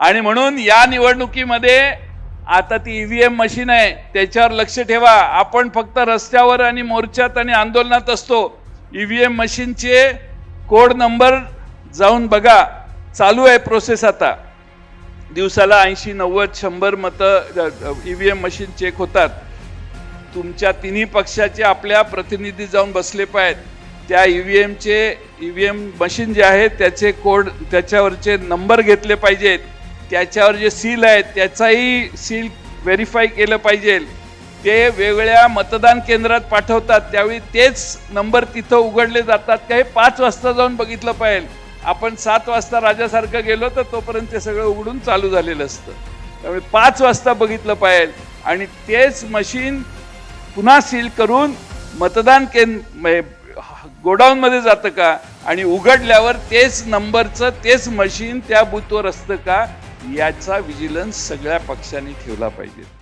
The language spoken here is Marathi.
आणि म्हणून या निवडणुकीमध्ये आता ती ईव्हीएम मशीन आहे त्याच्यावर लक्ष ठेवा. आपण फक्त रस्त्यावर आणि मोर्चात आणि आंदोलनात असतो. ईव्हीएम मशीनचे कोड नंबर जाऊन बघा. चालू आहे प्रोसेस आता. दिवसाला ऐंशी नव्वद शंभर मतं ईव्हीएम मशीन चेक होतात. तुमच्या तिन्ही पक्षाचे आपल्या प्रतिनिधी जाऊन बसले पाहिजेत त्या ईव्हीएमचे ईव्हीएम मशीन जे आहे त्याचे कोड त्याच्यावरचे नंबर घेतले पाहिजेत. त्याच्यावर जे सील आहे त्याचाही सील व्हेरीफाय केलं पाहिजे. ते वेगवेगळ्या मतदान केंद्रात पाठवतात त्यावेळी तेच नंबर तिथं उघडले जातात. का हे पाच वाजता जाऊन बघितलं पाहिजे. आपण सात वाजता राजासारखं गेलो तर तोपर्यंत ते सगळं उघडून चालू झालेलं असतं. त्यामुळे पाच वाजता बघितलं पाहिजे. आणि तेच मशीन पुन्हा सील करून मतदान केंद्र गोडाऊनमध्ये जातं का? आणि उघडल्यावर तेच नंबरचं तेच मशीन त्या बूथवर असतं का? याचा विजिलन्स सगळ्या पक्षांनी ठेवला पाहिजे.